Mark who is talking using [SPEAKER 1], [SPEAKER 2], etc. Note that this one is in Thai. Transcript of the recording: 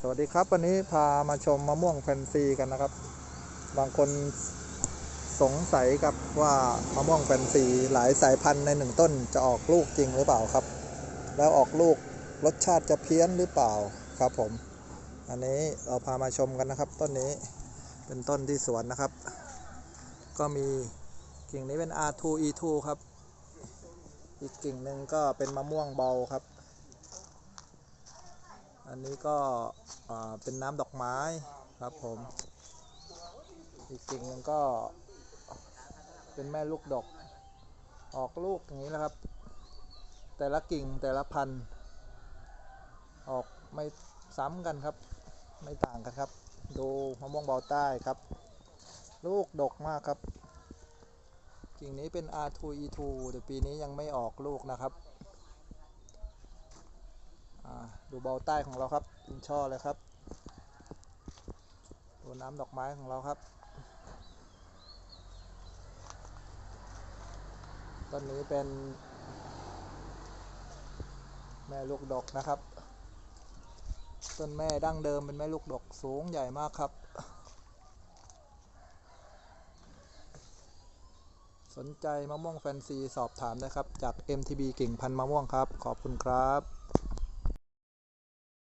[SPEAKER 1] สวัสดีครับ วันนี้พามาชมมะม่วงแฟนซีกันนะครับ บางคนสงสัยครับว่ามะม่วงแฟนซีหลายสายพันธุ์ในหนึ่งต้นจะออกลูกจริงหรือเปล่าครับ แล้วออกลูกรสชาติจะเพี้ยนหรือเปล่าครับผม อันนี้เราพามาชมกันนะครับ ต้นนี้เป็นต้นที่สวนนะครับ ก็มีกิ่งนี้เป็น R2 E2 ครับ อีกกิ่งหนึ่งก็เป็นมะม่วงเบาครับ อันนี้ก็เป็นน้ำดอกไม้ครับผม อีกกิ่งหนึ่งก็เป็นแม่ลูกดอก ออกลูกอย่างนี้นะครับ แต่ละกิ่งแต่ละพันธุ์ออกไม่ซ้ำกันครับ ไม่ต่างกันครับ ดูมะม่วงเบาใต้ครับ ลูกดกมากครับ กิ่งนี้เป็น R2 E2 แต่ปีนี้ยังไม่ออกลูกนะครับ ดูเบาใต้ของเราครับเป็นช่อเลยครับดูน้ำดอกไม้ของเราครับต้นนี้เป็น แม่ลูกดกนะครับ ต้นแม่ดั้งเดิมเป็นแม่ลูกดกสูงใหญ่มากครับ สนใจมะม่วงแฟนซีสอบถามได้ครับ จาก MTB กิ่งพันมะม่วงครับ ขอบคุณครับ